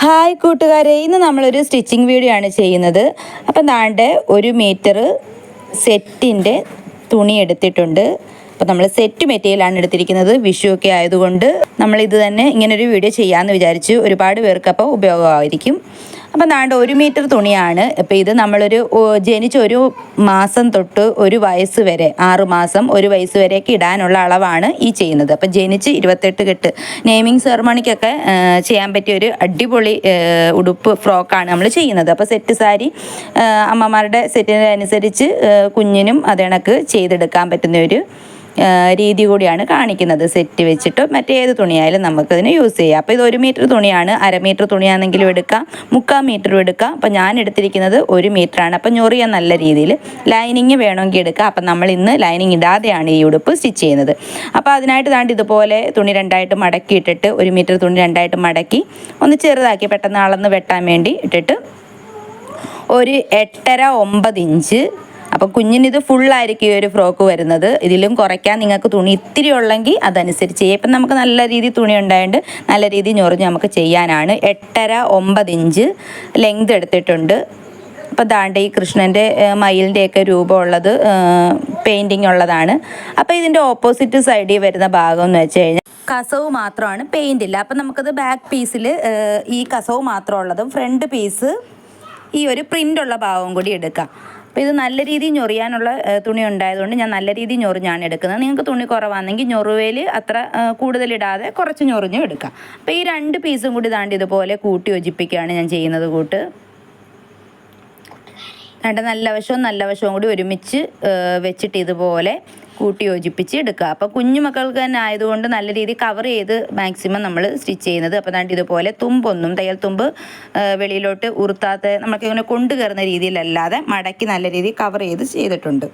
Hi കൂട്ടുകാരെ ഇന്ന് നമ്മളൊരു സ്റ്റിച്ചിങ് വീഡിയോ ആണ് ചെയ്യുന്നത്. അപ്പം താണ്ട് ഒരു മീറ്റർ സെറ്റിന്റെ തുണി എടുത്തിട്ടുണ്ട്. അപ്പോൾ നമ്മൾ സെറ്റ് മെറ്റീരിയലാണ് എടുത്തിരിക്കുന്നത്. വിഷു ഒക്കെ ആയതുകൊണ്ട് നമ്മൾ ഇത് തന്നെ ഇങ്ങനൊരു വീഡിയോ ചെയ്യാമെന്ന് വിചാരിച്ചു. ഒരുപാട് പേർക്ക് അപ്പോൾ ഉപയോഗമായിരിക്കും. അപ്പം ദാണ്ട് ഒരു മീറ്റർ തുണിയാണ്. അപ്പോൾ ഇത് നമ്മളൊരു ജനിച്ച ഒരു മാസം തൊട്ട് ഒരു വയസ്സ് വരെ ആറ് മാസം ഒരു വയസ്സ് വരെയൊക്കെ ഇടാനുള്ള അളവാണ് ഈ ചെയ്യുന്നത്. അപ്പം ജനിച്ച് ഇരുപത്തെട്ട് കെട്ട്. നെയ്മിങ് സെറമണിക്കൊക്കെ ചെയ്യാൻ പറ്റിയ ഒരു അടിപൊളി ഉടുപ്പ് ഫ്രോക്കാണ് നമ്മൾ ചെയ്യുന്നത്. അപ്പോൾ സെറ്റ് സാരി അമ്മമാരുടെ സെറ്റിനനുസരിച്ച് കുഞ്ഞിനും അതേണക്ക് ചെയ്തെടുക്കാൻ പറ്റുന്ന ഒരു രീതി കൂടിയാണ് കാണിക്കുന്നത്. സെറ്റ് വെച്ചിട്ട് മറ്റേത് തുണിയായാലും നമുക്കതിന് യൂസ് ചെയ്യാം. അപ്പോൾ ഇത് ഒരു മീറ്റർ തുണിയാണ്. അര മീറ്റർ തുണിയാണെങ്കിലും എടുക്കാം. മുക്കാൽ മീറ്ററും എടുക്കാം. അപ്പോൾ ഞാൻ എടുത്തിരിക്കുന്നത് ഒരു മീറ്ററാണ് അപ്പോൾ ഞൊറിയ നല്ല രീതിയിൽ ലൈനിങ് വേണമെങ്കിൽ എടുക്കാം. അപ്പം നമ്മൾ ഇന്ന് ലൈനിങ് ഇടാതെയാണ് ഈ ഉടുപ്പ് സ്റ്റിച്ച് ചെയ്യുന്നത്. അപ്പോൾ അതിനായിട്ട് താണ്ട് ഇതുപോലെ തുണി രണ്ടായിട്ട് മടക്കി ഇട്ടിട്ട് ഒരു മീറ്റർ തുണി രണ്ടായിട്ട് മടക്കി ഒന്ന് ചെറുതാക്കി പെട്ടെന്ന് അളന്ന് വെട്ടാൻ വേണ്ടി ഇട്ടിട്ട് ഒരു എട്ടര ഒമ്പത് ഇഞ്ച് അപ്പോൾ കുഞ്ഞിനിത് ഫുള്ളായിരിക്കും ഈ ഒരു ഫ്രോക്ക് വരുന്നത്. ഇതിലും കുറയ്ക്കാൻ നിങ്ങൾക്ക് തുണി ഇത്തിരി ഉള്ളെങ്കിൽ അതനുസരിച്ച് ചെയ്യാം. ഇപ്പം നമുക്ക് നല്ല രീതി തുണി ഉണ്ടായതുകൊണ്ട് നല്ല രീതി ഞൊറിഞ്ഞ് നമുക്ക് ചെയ്യാനാണ്. എട്ടര ഒമ്പത് ഇഞ്ച് ലെങ്ത് എടുത്തിട്ടുണ്ട്. അപ്പോൾ ദാണ്ട് ഈ കൃഷ്ണന്റെ മയിലിന്റെയൊക്കെ രൂപമുള്ളത് പെയിന്റിങ് ഉള്ളതാണ്. അപ്പോൾ ഇതിന്റെ ഓപ്പോസിറ്റ് സൈഡിൽ വരുന്ന ഭാഗം എന്ന് വെച്ച് കഴിഞ്ഞാൽ കസവ് മാത്രമാണ് പെയിന്റ് ഇല്ല. അപ്പം നമുക്കത് ബാക്ക് പീസിൽ ഈ കസവ് മാത്രമുള്ളതും ഫ്രണ്ട് പീസ് ഈ ഒരു പ്രിന്റുള്ള ഭാഗവും കൂടി എടുക്കാം. അപ്പോൾ ഇത് നല്ല രീതിയിൽ ഞൊറിയാനുള്ള തുണി ഉണ്ടായതുകൊണ്ട് ഞാൻ നല്ല രീതിയിൽ ഞൊറിഞ്ഞാണ് എടുക്കുന്നത്. നിങ്ങൾക്ക് തുണി കുറവാണെങ്കിൽ ഞൊറുവേൽ അത്ര കൂടുതലിടാതെ കുറച്ച് ഞൊറിഞ്ഞും എടുക്കാം. അപ്പോൾ ഈ രണ്ട് പീസും കൂടി താണ്ടി ഇതുപോലെ കൂട്ടി യോജിപ്പിക്കുകയാണ് ഞാൻ ചെയ്യുന്നത് കൂട്ട്. രണ്ട് നല്ല വശവും നല്ല വശവും കൂടി ഒരുമിച്ച് വെച്ചിട്ട് ഇതുപോലെ കൂട്ടി യോജിപ്പിച്ച് എടുക്കുക. അപ്പോൾ കുഞ്ഞുമക്കൾക്ക് തന്നെ ആയതുകൊണ്ട് നല്ല രീതിയിൽ കവർ ചെയ്ത് മാക്സിമം നമ്മൾ സ്റ്റിച്ച് ചെയ്യുന്നത്. അപ്പോൾ ദാണ്ട് ഇതുപോലെ തുമ്പൊന്നും തയ്യൽ തുമ്പ് വെളിയിലോട്ട് ഉറുത്താത്ത നമുക്ക് ഇങ്ങനെ കൊണ്ടു കയറുന്ന രീതിയിലല്ലാതെ മടക്കി നല്ല രീതിയിൽ കവർ ചെയ്ത് ചെയ്തിട്ടുണ്ട്.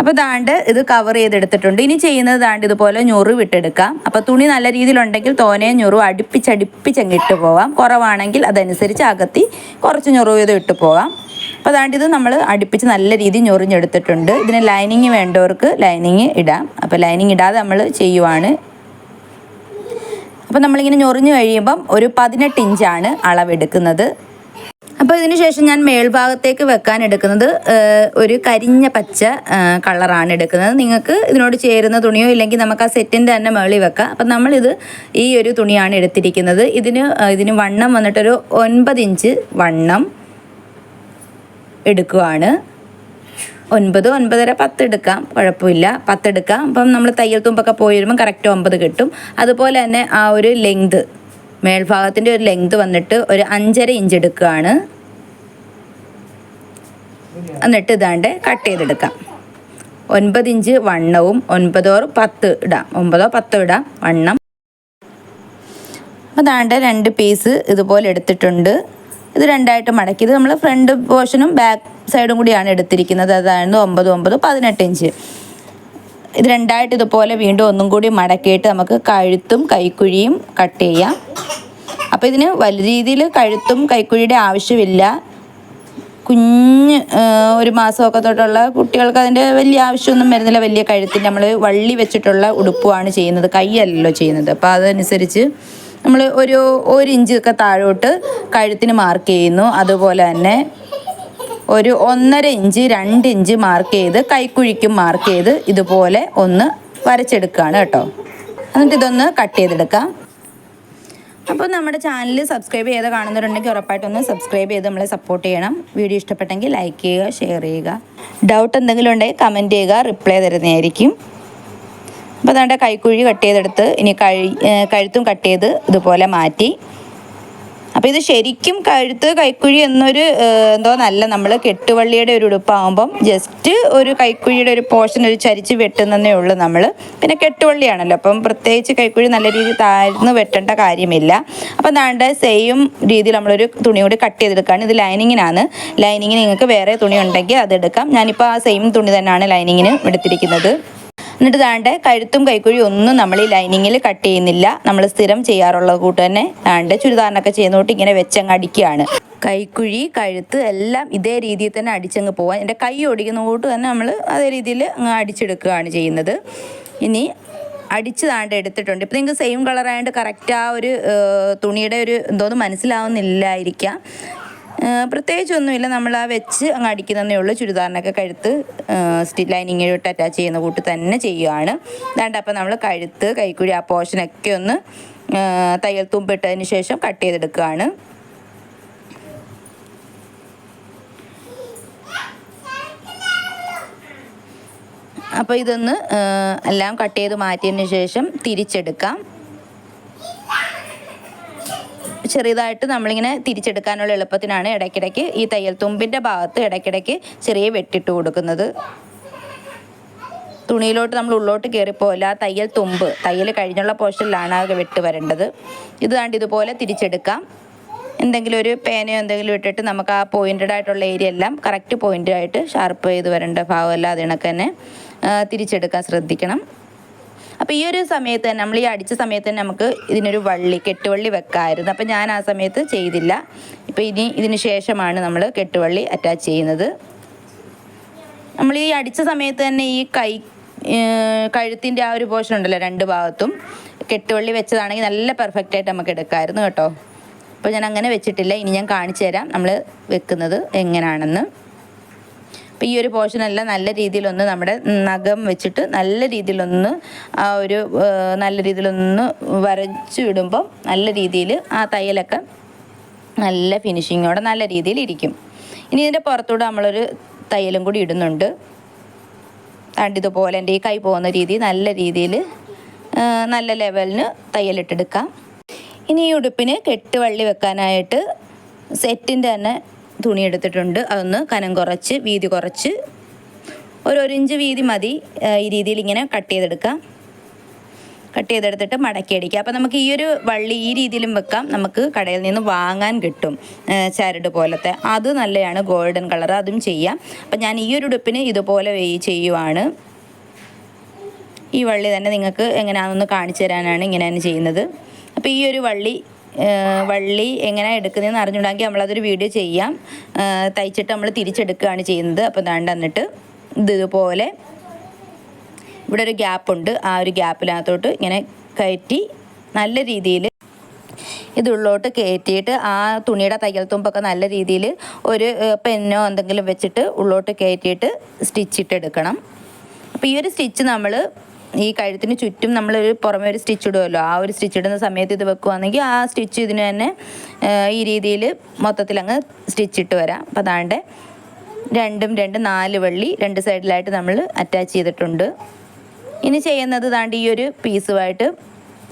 അപ്പോൾ ദാണ്ട് ഇത് കവർ ചെയ്തെടുത്തിട്ടുണ്ട്. ഇനി ചെയ്യുന്നത് ദാണ്ട് ഇതുപോലെ ഞൊറു വിട്ടെടുക്കാം. അപ്പോൾ തുണി നല്ല രീതിയിലുണ്ടെങ്കിൽ തോനെ ഞൊറു അടുപ്പിച്ചടുപ്പിച്ചങ്ങ് ഇട്ട് പോവാം. കുറവാണെങ്കിൽ അതനുസരിച്ച് അകത്തി കുറച്ച് ഞൊറു ചെയ്ത് ഇട്ട് പോവാം. അപ്പോൾ അതാണ്ട് ഇത് നമ്മൾ അടുപ്പിച്ച് നല്ല രീതിയിൽ ഞൊറിഞ്ഞെടുത്തിട്ടുണ്ട്. ഇതിന് ലൈനിങ് വേണ്ടവർക്ക് ലൈനിങ് ഇടാം. അപ്പോൾ ലൈനിങ് ഇടാതെ നമ്മൾ ചെയ്യുവാണ്. അപ്പോൾ നമ്മളിങ്ങനെ ഞൊറിഞ്ഞ് കഴിയുമ്പം ഒരു പതിനെട്ട് ഇഞ്ചാണ് അളവെടുക്കുന്നത്. അപ്പോൾ ഇതിന് ശേഷം ഞാൻ മേൽഭാഗത്തേക്ക് വെക്കാൻ എടുക്കുന്നത് ഒരു കരിഞ്ഞ പച്ച കളറാണ് എടുക്കുന്നത്. നിങ്ങൾക്ക് ഇതിനോട് ചേരുന്ന തുണിയോ ഇല്ലെങ്കിൽ നമുക്ക് ആ സെറ്റിന്റെ തന്നെ മേളിൽ വെക്കാം. അപ്പം നമ്മളിത് ഈ ഒരു തുണിയാണ് എടുത്തിരിക്കുന്നത്. ഇതിന് ഇതിന് വണ്ണം വന്നിട്ടൊരു ഒൻപത് ഇഞ്ച് വണ്ണം. എടുക്കുവാണ്. ഒൻപത് ഒൻപതര പത്ത് എടുക്കാം. കുഴപ്പമില്ല. പത്ത് എടുക്കാം. അപ്പം നമ്മൾ തയ്യൽ തുമ്പൊക്കെ പോയി വരുമ്പോൾ കറക്റ്റ് ഒമ്പത് കിട്ടും. അതുപോലെ തന്നെ ആ ഒരു ലെങ്ത് മേൽഭാഗത്തിന്റെ ഒരു ലെങ്ത് വന്നിട്ട് ഒരു അഞ്ചര ഇഞ്ച് എടുക്കുകയാണ് എന്നിട്ട് ഇതാണ്ട് കട്ട് ചെയ്തെടുക്കാം. ഒൻപത് ഇഞ്ച് വണ്ണവും ഒൻപതോ പത്ത് ഇടാം. ഒമ്പതോ പത്തോ ഇടാം. വണ്ണം. അതാണ്ട് രണ്ട് പീസ് ഇതുപോലെ എടുത്തിട്ടുണ്ട്. ഇത് രണ്ടായിട്ട് മടക്കി. ഇത് നമ്മൾ ഫ്രണ്ട് പോർഷനും ബാക്ക് സൈഡും കൂടിയാണ് എടുത്തിരിക്കുന്നത്. അതായിരുന്നു ഒമ്പത് ഒമ്പത് പതിനെട്ട് ഇഞ്ച്. ഇത് രണ്ടായിട്ട് ഇതുപോലെ വീണ്ടും ഒന്നും കൂടി മടക്കിയിട്ട് നമുക്ക് കഴുത്തും കൈക്കുഴിയും കട്ട് ചെയ്യാം. അപ്പോൾ ഇതിന് വലിയ രീതിയിൽ കഴുത്തും കൈക്കുഴിയുടെ ആവശ്യമില്ല. കുഞ്ഞ് ഒരു മാസമൊക്കെ തൊട്ടുള്ള കുട്ടികൾക്ക് അതിന്റെ വലിയ ആവശ്യമൊന്നും വരുന്നില്ല. വലിയ കഴുത്തിന്റെ നമ്മൾ വള്ളി വെച്ചിട്ടുള്ള ഉടുപ്പുമാണ് ചെയ്യുന്നത്. കൈയല്ലല്ലോ ചെയ്യുന്നത്. അപ്പോൾ അതനുസരിച്ച് നമ്മൾ ഒരു ഒരു ഇഞ്ച് ഒക്കെ താഴോട്ട് കഴുത്തിന് മാർക്ക് ചെയ്യുന്നു. അതുപോലെ തന്നെ ഒരു ഒന്നര ഇഞ്ച് രണ്ട് ഇഞ്ച് മാർക്ക് ചെയ്ത് കൈക്കുഴിക്കും മാർക്ക് ചെയ്ത് ഇതുപോലെ ഒന്ന് വരച്ചെടുക്കുകയാണ് കേട്ടോ. എന്നിട്ട് ഇതൊന്ന് കട്ട് ചെയ്തെടുക്കാം. അപ്പോൾ നമ്മുടെ ചാനൽ സബ്സ്ക്രൈബ് ചെയ്ത് കാണുന്നവരുണ്ടെങ്കിൽ ഉറപ്പായിട്ടൊന്ന് സബ്സ്ക്രൈബ് ചെയ്ത് നമ്മളെ സപ്പോർട്ട് ചെയ്യണം. വീഡിയോ ഇഷ്ടപ്പെട്ടെങ്കിൽ ലൈക്ക് ചെയ്യുക ഷെയർ ചെയ്യുക. ഡൗട്ട് എന്തെങ്കിലും ഉണ്ടെങ്കിൽ കമന്റ് ചെയ്യുക റിപ്ലൈ തരുന്നതായിരിക്കും. അപ്പോൾ അതാണ്ട് കൈക്കുഴി കട്ട് ചെയ്തെടുത്ത് ഇനി കഴി കഴുത്തും കട്ട് ചെയ്ത് ഇതുപോലെ മാറ്റി. അപ്പോൾ ഇത് ശരിക്കും കഴുത്ത് കൈക്കുഴി എന്നൊരു എന്തോ നല്ല നമ്മൾ കെട്ടുവള്ളിയുടെ ഒരു ഉടുപ്പാകുമ്പം ജസ്റ്റ് ഒരു കൈക്കുഴിയുടെ ഒരു പോർഷൻ ഒരു ചരിച്ച് വെട്ടുന്നതേ ഉള്ളൂ നമ്മൾ പിന്നെ കെട്ടുവള്ളിയാണല്ലോ അപ്പം പ്രത്യേകിച്ച് കൈക്കുഴി നല്ല രീതിയിൽ താഴ്ന്ന് വെട്ടേണ്ട കാര്യമില്ല. അപ്പം ദാണ്ട് സെയിം രീതിയിൽ നമ്മളൊരു തുണി കൂടി കട്ട് ചെയ്തെടുക്കുകയാണ് ഇത് ലൈനിങ്ങിനാണ്. ലൈനിങ്ങിന് നിങ്ങൾക്ക് വേറെ തുണി ഉണ്ടെങ്കിൽ അതെടുക്കാം ഞാനിപ്പോൾ ആ സെയിം തുണി തന്നെയാണ് ലൈനിങ്ങിന് എടുത്തിരിക്കുന്നത്. എന്നിട്ട് താണ്ട് കഴുത്തും കൈക്കുഴിയും ഒന്നും നമ്മൾ ഈ ലൈനിങ്ങിൽ കട്ട് ചെയ്യുന്നില്ല. നമ്മൾ സ്ഥിരം ചെയ്യാറുള്ളത് കൂട്ട് തന്നെ താണ്ട് ചുരിദാറിനൊക്കെ ചെയ്യുന്നോട്ട് ഇങ്ങനെ വെച്ചങ്ങ് അടിക്കുകയാണ് കൈക്കുഴി കഴുത്ത് എല്ലാം ഇതേ രീതിയിൽ തന്നെ അടിച്ചങ്ങ് പോവാൻ എന്റെ കൈ ഓടിക്കുന്ന കൂട്ട് തന്നെ നമ്മൾ അതേ രീതിയിൽ അങ്ങ് അടിച്ചെടുക്കുകയാണ് ചെയ്യുന്നത്. ഇനി അടിച്ച് താണ്ട് എടുത്തിട്ടുണ്ട്. ഇപ്പം നിങ്ങൾക്ക് സെയിം കളറായതുകൊണ്ട് കറക്റ്റ് ആ ഒരു തുണിയുടെ ഒരു എന്തോന്ന് മനസ്സിലാവുന്നില്ലായിരിക്കാം. പ്രത്യേകിച്ചൊന്നുമില്ല. നമ്മൾ ആ വെച്ച് അങ്ങ് അടിക്കുന്നതേ ഉള്ളൂ. ചുരിദാറിനൊക്കെ കഴുത്ത് സ്റ്റിച്ച് ലൈനിങ്ങിലോട്ട് അറ്റാച്ച് ചെയ്യുന്ന കൂട്ട് തന്നെ ചെയ്യുകയാണ് അതാണ്ട് അപ്പോൾ നമ്മൾ കഴുത്ത് കൈക്കുഴി ആ പോർഷനൊക്കെ ഒന്ന് തയ്യൽ തുമ്പിട്ടതിന് ശേഷം കട്ട് ചെയ്തെടുക്കുകയാണ്. അപ്പോൾ ഇതൊന്ന് എല്ലാം കട്ട് ചെയ്ത് മാറ്റിയതിന് ശേഷം തിരിച്ചെടുക്കാം. ചെറിയതായിട്ട് നമ്മളിങ്ങനെ തിരിച്ചെടുക്കാനുള്ള എളുപ്പത്തിനാണ് ഇടയ്ക്കിടയ്ക്ക് ഈ തയ്യൽ തുമ്പിന്റെ ഭാഗത്ത് ഇടയ്ക്കിടയ്ക്ക് ചെറിയ വെട്ടിട്ട് കൊടുക്കുന്നത്. തുണിയിലോട്ട് നമ്മൾ ഉള്ളോട്ട് കയറിപ്പോയില്ല ആ തയ്യൽ തുമ്പ് തയ്യൽ കഴിഞ്ഞുള്ള പോർഷനിലാണ് ആ വെട്ട് വരേണ്ടത്. ഇത് കണ്ട് ഇതുപോലെ തിരിച്ചെടുക്കാം. എന്തെങ്കിലും ഒരു പേനയോ എന്തെങ്കിലും ഇട്ടിട്ട് നമുക്ക് ആ പോയിന്റഡ് ആയിട്ടുള്ള ഏരിയ എല്ലാം കറക്റ്റ് പോയിന്റായിട്ട് ഷാർപ്പ് ചെയ്ത് വരേണ്ട ഭാഗമല്ല. അതിനൊക്കെ തന്നെ തിരിച്ചെടുക്കാൻ ശ്രദ്ധിക്കണം. അപ്പോൾ ഈ ഒരു സമയത്ത് തന്നെ നമ്മൾ ഈ അടിച്ച സമയത്ത് തന്നെ നമുക്ക് ഇതിനൊരു വള്ളി കെട്ടുവള്ളി വെക്കാമായിരുന്നു അപ്പോൾ ഞാൻ ആ സമയത്ത് ചെയ്തില്ല. ഇപ്പോൾ ഇനി ഇതിന് ശേഷമാണ് നമ്മൾ കെട്ടുവള്ളി അറ്റാച്ച് ചെയ്യുന്നത്. നമ്മൾ ഈ അടിച്ച സമയത്ത് തന്നെ ഈ കൈ കഴുത്തിന്റെ ആ ഒരു പോർഷൻ ഉണ്ടല്ലോ രണ്ട് ഭാഗത്തും. കെട്ടുവള്ളി വെച്ചതാണെങ്കിൽ നല്ല പെർഫെക്റ്റ് ആയിട്ട് നമുക്ക് എടുക്കാമായിരുന്നു കേട്ടോ. അപ്പോൾ ഞാൻ അങ്ങനെ വെച്ചിട്ടില്ല. ഇനി ഞാൻ കാണിച്ചു തരാം നമ്മൾ വെക്കുന്നത് എങ്ങനെയാണെന്ന് അപ്പോൾ ഈ ഒരു പോർഷനെല്ലാം നല്ല രീതിയിലൊന്ന് നമ്മുടെ നഖം വെച്ചിട്ട് നല്ല രീതിയിലൊന്ന് ആ ഒരു നല്ല രീതിയിലൊന്ന് വരച്ചു വിടുമ്പം നല്ല രീതിയിൽ ആ തയ്യലൊക്കെ നല്ല ഫിനിഷിങ്ങോടെ നല്ല രീതിയിൽ ഇരിക്കും. ഇനി ഇതിന്റെ പുറത്തൂടെ നമ്മളൊരു തയ്യലും കൂടി ഇടുന്നുണ്ട്. കണ്ട് ഇതുപോലെ എന്റെ ഈ കൈ പോകുന്ന രീതി നല്ല രീതിയിൽ നല്ല ലെവലിന് തയ്യലിട്ടെടുക്കാം. ഇനി ഈ ഉടുപ്പിന് കെട്ടുവള്ളി വെക്കാനായിട്ട് സെറ്റിന്റെ തന്നെ തുണി എടുത്തിട്ടുണ്ട്. അതൊന്ന് കനം കുറച്ച് വീതി കുറച്ച്. ഒരു ഒരിഞ്ച് വീതി മതി. ഈ രീതിയിൽ ഇങ്ങനെ കട്ട് ചെയ്തെടുക്കാം. കട്ട് ചെയ്തെടുത്തിട്ട് മടക്കി അടിക്കുക അപ്പോൾ നമുക്ക് ഈ ഒരു വള്ളി ഈ രീതിയിലും വെക്കാം. നമുക്ക് കടയിൽ നിന്ന് വാങ്ങാൻ കിട്ടും. ചരട് പോലത്തെ. അത് നല്ലതാണ് ഗോൾഡൻ കളർ അതും ചെയ്യാം. അപ്പം ഞാൻ ഈ ഒരു ഉടുപ്പിന് ഇതുപോലെ വെയ് ചെയ്യുവാണ്. ഈ വള്ളി തന്നെ നിങ്ങൾക്ക് എങ്ങനെയാണെന്ന് കാണിച്ചു തരാനാണ് ഇങ്ങനെയാണ് ചെയ്യുന്നത്. അപ്പോൾ ഈ ഒരു വള്ളി വള്ളി എങ്ങനെ എടുക്കുന്നതെന്ന് അറിഞ്ഞുണ്ടെങ്കിൽ നമ്മളതൊരു വീഡിയോ ചെയ്യാം. തയ്ച്ചിട്ട് നമ്മൾ തിരിച്ചെടുക്കുകയാണ് ചെയ്യുന്നത്. അപ്പോൾ ദാണ്ട് എന്നിട്ട് ഇതുപോലെ ഇവിടെ ഒരു ഗ്യാപ്പുണ്ട് ആ ഒരു ഗ്യാപ്പിനകത്തോട്ട് ഇങ്ങനെ കയറ്റി നല്ല രീതിയിൽ ഇതുള്ളോട്ട് കയറ്റിയിട്ട് ആ തുണിയുടെ തയ്യൽ തുമ്പൊക്കെ നല്ല രീതിയിൽ ഒരു പെന്നോ എന്തെങ്കിലും വെച്ചിട്ട് ഉള്ളോട്ട് കയറ്റിയിട്ട് സ്റ്റിച്ചിട്ടെടുക്കണം അപ്പോൾ ഈ ഒരു സ്റ്റിച്ച് നമ്മൾ ഈ കഴുത്തിന് ചുറ്റും നമ്മളൊരു പുറമെ ഒരു സ്റ്റിച്ച് ഇടുമല്ലോ ആ ഒരു സ്റ്റിച്ച് ഇടുന്ന സമയത്ത് ഇത് വെക്കുവാണെങ്കിൽ ആ സ്റ്റിച്ച് ഇതിന് തന്നെ ഈ രീതിയിൽ മൊത്തത്തിൽ അങ്ങ് സ്റ്റിച്ച് ഇട്ട് വരാം. അപ്പം അതാണ്ട് രണ്ടും രണ്ട് നാല് വള്ളി രണ്ട് സൈഡിലായിട്ട് നമ്മൾ അറ്റാച്ച് ചെയ്തിട്ടുണ്ട്. ഇനി ചെയ്യുന്നത് താണ്ട് ഈ ഒരു പീസുമായിട്ട്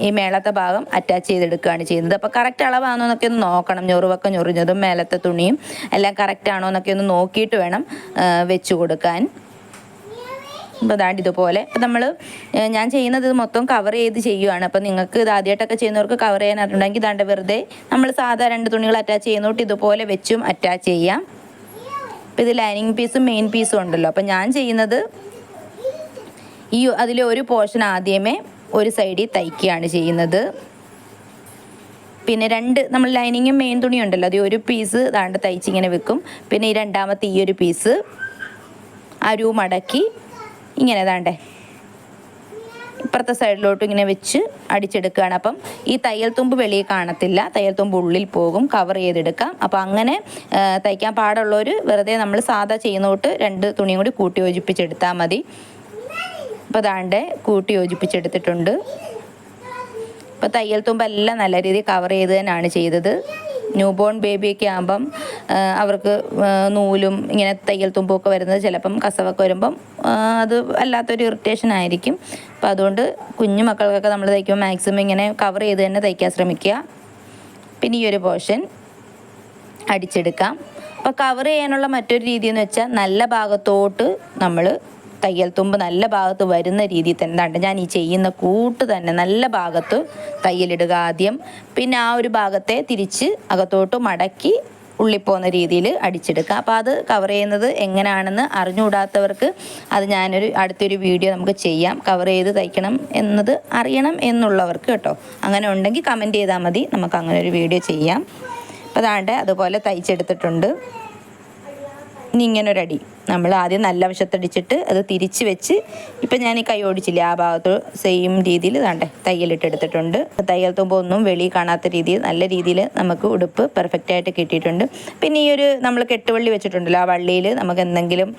ഈ മേളത്തെ ഭാഗം അറ്റാച്ച് ചെയ്തെടുക്കുകയാണ് ചെയ്യുന്നത്. അപ്പോൾ കറക്റ്റ് അളവാണോ എന്നൊക്കെ ഒന്ന് നോക്കണം. ഞൊറുവൊക്കെ ഞൊറിഞ്ഞതും മേലത്തെ തുണിയും എല്ലാം കറക്റ്റ് ആണോ എന്നൊക്കെ ഒന്ന് നോക്കിയിട്ട് വേണം വെച്ച് കൊടുക്കാൻ. ദാണ്ട് ഇതുപോലെ അപ്പോൾ നമ്മൾ ഞാൻ ചെയ്യുന്നത് മൊത്തം കവർ ചെയ്ത് ചെയ്യുവാണ്. അപ്പോൾ നിങ്ങൾക്ക് ഇത് ആദ്യമായിട്ടൊക്കെ ചെയ്യുന്നവർക്ക് കവർ ചെയ്യാൻ അറിഞ്ഞിട്ടുണ്ടെങ്കിൽ ദാണ്ട് വെറുതെ നമ്മൾ സാധാ രണ്ട് തുണികൾ അറ്റാച്ച് ചെയ്യുന്നോട്ട് ഇതുപോലെ വെച്ചും അറ്റാച്ച് ചെയ്യാം. അപ്പോൾ ഇത് ലൈനിങ് പീസും മെയിൻ പീസും ഉണ്ടല്ലോ. അപ്പോൾ ഞാൻ ചെയ്യുന്നത് ഈ അതിലെ ഒരു പോർഷൻ ആദ്യമേ ഒരു സൈഡിൽ തയ്ക്കുകയാണ് ചെയ്യുന്നത്. പിന്നെ രണ്ട് നമ്മൾ ലൈനിങ്ങും മെയിൻ തുണിയും ഉണ്ടല്ലോ. അത് ഒരു പീസ് ദാണ്ട് തയ്ച്ചിങ്ങനെ വെക്കും. പിന്നെ ഈ രണ്ടാമത്തെ ഈ ഒരു പീസ് അരു മടക്കി ഇങ്ങനെ താണ്ടേ ഇപ്പുറത്തെ സൈഡിലോട്ട് ഇങ്ങനെ വെച്ച് അടിച്ചെടുക്കുകയാണ്. അപ്പം ഈ തയ്യൽ തുമ്പ് വെളിയിൽ കാണത്തില്ല. തയ്യൽ തുമ്പ് ഉള്ളിൽ പോകും. കവർ ചെയ്തെടുക്കാം. അപ്പം അങ്ങനെ തയ്ക്കാൻ പാടുള്ളവർ വെറുതെ നമ്മൾ സാധാ ചെയ്യുന്ന തൊട്ട് രണ്ട് തുണിയും കൂടി കൂട്ടി യോജിപ്പിച്ചെടുത്താൽ മതി. അപ്പോൾ ദാണ്ട് കൂട്ടി യോജിപ്പിച്ചെടുത്തിട്ടുണ്ട്. ഇപ്പം തയ്യൽ തുമ്പെല്ലാം നല്ല രീതിയിൽ കവർ ചെയ്ത് തന്നെയാണ് ചെയ്തത്. ന്യൂ ബോൺ ബേബിയൊക്കെ ആകുമ്പം അവർക്ക് നൂലും ഇങ്ങനെ തയ്യൽ തുമ്പൊക്കെ വരുന്നത് ചിലപ്പം കസവൊക്കെ വരുമ്പം അത് വല്ലാത്തൊരു ഇറിറ്റേഷൻ ആയിരിക്കും. അപ്പം അതുകൊണ്ട് കുഞ്ഞു മക്കൾക്കൊക്കെ നമ്മൾ തയ്ക്കുമ്പോൾ മാക്സിമം ഇങ്ങനെ കവർ ചെയ്ത് തന്നെ തയ്ക്കാൻ ശ്രമിക്കുക. പിന്നെ ഈ ഒരു പോർഷൻ അടിച്ചെടുക്കാം. അപ്പോൾ കവർ ചെയ്യാനുള്ള മറ്റൊരു രീതി എന്ന് വെച്ചാൽ നല്ല ഭാഗത്തോട്ട് നമ്മൾ തയ്യൽ തുമ്പ് നല്ല ഭാഗത്ത് വരുന്ന രീതിയിൽ തന്നെ ഉണ്ട് ഞാൻ ഈ ചെയ്യുന്ന കൂട്ട് തന്നെ നല്ല ഭാഗത്ത് തയ്യലിടുക ആദ്യം. പിന്നെ ആ ഒരു ഭാഗത്തെ തിരിച്ച് അകത്തോട്ട് മടക്കി ഉള്ളിപ്പോകുന്ന രീതിയിൽ അടിച്ചെടുക്കുക. അപ്പോൾ അത് കവർ ചെയ്യുന്നത് എങ്ങനെയാണെന്ന് അറിഞ്ഞുകൂടാത്തവർക്ക് അത് ഞാനൊരു അടുത്തൊരു വീഡിയോ നമുക്ക് ചെയ്യാം. കവർ ചെയ്ത് തയ്ക്കണം എന്നത് അറിയണം എന്നുള്ളവർക്ക് കേട്ടോ. അങ്ങനെ ഉണ്ടെങ്കിൽ കമന്റ് ചെയ്താൽ മതി. നമുക്ക് അങ്ങനെ ഒരു വീഡിയോ ചെയ്യാം. അപ്പോൾ അതാണ്ട് അതുപോലെ തയ്ച്ചെടുത്തിട്ടുണ്ട്. ഇനി ഇങ്ങനൊരടി. നമ്മൾ ആദ്യം നല്ല വശത്തടിച്ചിട്ട് അത് തിരിച്ച് വെച്ച് ഇപ്പം ഞാൻ ഈ കൈ ഓടിച്ചില്ല ആ ഭാഗത്ത് സെയിം രീതിയിൽ താണ്ടെ തയ്യലിട്ട് എടുത്തിട്ടുണ്ട്. തയ്യൽ തുമ്പോൾ ഒന്നും വെളി കാണാത്ത രീതിയിൽ നല്ല രീതിയിൽ നമുക്ക് ഉടുപ്പ് പെർഫെക്റ്റ് ആയിട്ട് കിട്ടിയിട്ടുണ്ട്. പിന്നെ ഈ ഒരു നമ്മൾ കെട്ടുവള്ളി വെച്ചിട്ടുണ്ടല്ലോ ആ വള്ളിയിൽ നമുക്ക് എന്തെങ്കിലും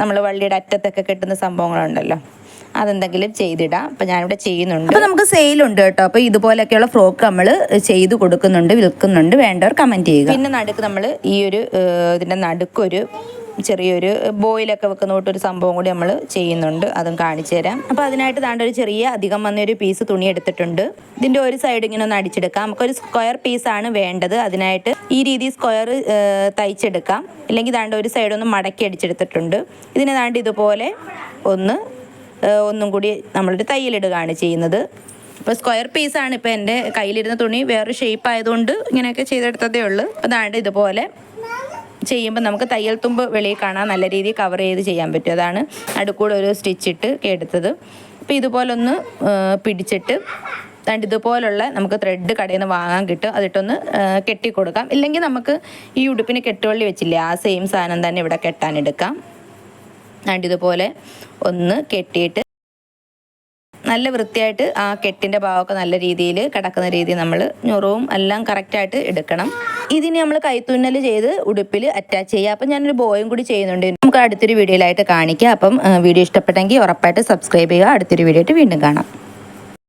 നമ്മൾ വള്ളിയുടെ അറ്റത്തൊക്കെ കെട്ടുന്ന സംഭവങ്ങളുണ്ടല്ലോ അതെന്തെങ്കിലും ചെയ്തിടാം. അപ്പം ഞാനിവിടെ ചെയ്യുന്നുണ്ട്. അപ്പോൾ നമുക്ക് സെയിലുണ്ട് കേട്ടോ. അപ്പോൾ ഇതുപോലെയൊക്കെയുള്ള ഫ്രോക്ക് നമ്മൾ ചെയ്ത് കൊടുക്കുന്നുണ്ട് വിൽക്കുന്നുണ്ട്. വേണ്ടവർ കമന്റ് ചെയ്യുക. പിന്നെ നടുക്ക് നമ്മൾ ഈ ഒരു ഇതിന്റെ നടുക്കൊരു ചെറിയൊരു ബോയിലൊക്കെ വെക്കുന്ന ഒരു സംഭവം കൂടി നമ്മൾ ചെയ്യുന്നുണ്ട്. അതും കാണിച്ചു തരാം. അപ്പോൾ അതിനായിട്ട് താണ്ട ഒരു ചെറിയ അധികം വന്നൊരു പീസ് തുണി എടുത്തിട്ടുണ്ട്. ഇതിന്റെ ഒരു സൈഡ് ഇങ്ങനെ ഒന്ന് അടിച്ചെടുക്കാം. നമുക്കൊരു സ്ക്വയർ പീസാണ് വേണ്ടത്. അതിനായിട്ട് ഈ രീതി സ്ക്വയർ തയ്ച്ചെടുക്കാം. ഇല്ലെങ്കിൽ താണ്ട ഒരു സൈഡ് ഒന്ന് മടക്കി അടിച്ചെടുത്തിട്ടുണ്ട്. ഇതിനെ താണ്ട് ഇതുപോലെ ഒന്ന് ഒന്നും കൂടി നമ്മളൊരു തയ്യലിടുകയാണ് ചെയ്യുന്നത്. ഇപ്പോൾ സ്ക്വയർ പീസാണ് ഇപ്പോൾ എന്റെ കയ്യിലിരുന്ന തുണി വേറൊരു ഷേപ്പ് ആയതുകൊണ്ട് ഇങ്ങനെയൊക്കെ ചെയ്തെടുത്തതേ ഉള്ളൂ. അപ്പോൾ അതാണ്ട് ഇതുപോലെ ചെയ്യുമ്പോൾ നമുക്ക് തയ്യൽ തുമ്പ് വെളിയിൽ കാണാൻ നല്ല രീതിയിൽ കവർ ചെയ്ത് ചെയ്യാൻ പറ്റും. അതാണ് അടുക്കൂടെ ഒരു സ്റ്റിച്ചിട്ട് എടുത്തത്. അപ്പോൾ ഇതുപോലൊന്ന് പിടിച്ചിട്ട് രണ്ട് ഇതുപോലുള്ള നമുക്ക് ത്രെഡ് കടയിൽ നിന്ന് വാങ്ങാൻ കിട്ടും. അതിട്ടൊന്ന് കെട്ടി കൊടുക്കാം ഇല്ലെങ്കിൽ നമുക്ക് ഈ ഉടുപ്പിന് കെട്ടുവള്ളി വെച്ചില്ലേ ആ സെയിം സാധനം തന്നെ ഇവിടെ കെട്ടാനെടുക്കാം എടുക്കാം. ഇതുപോലെ ഒന്ന് കെട്ടിയിട്ട് നല്ല വൃത്തിയായിട്ട് ആ കെട്ടിന്റെ ഭാഗമൊക്കെ നല്ല രീതിയിൽ കിടക്കുന്ന രീതിയിൽ നമ്മൾ ഞൊറവും എല്ലാം കറക്റ്റായിട്ട് എടുക്കണം. ഇതിന് നമ്മൾ കൈത്തുന്നൽ ചെയ്ത് ഉടുപ്പിൽ അറ്റാച്ച് ചെയ്യുക. അപ്പം ഞാനൊരു ബോയും കൂടി ചെയ്യുന്നുണ്ട്. നമുക്ക് അടുത്തൊരു വീഡിയോയിലായിട്ട് കാണിക്കാം. അപ്പം വീഡിയോ ഇഷ്ടപ്പെട്ടെങ്കിൽ ഉറപ്പായിട്ട് സബ്സ്ക്രൈബ് ചെയ്യുക. അടുത്തൊരു വീഡിയോ ആയിട്ട് വീണ്ടും കാണാം.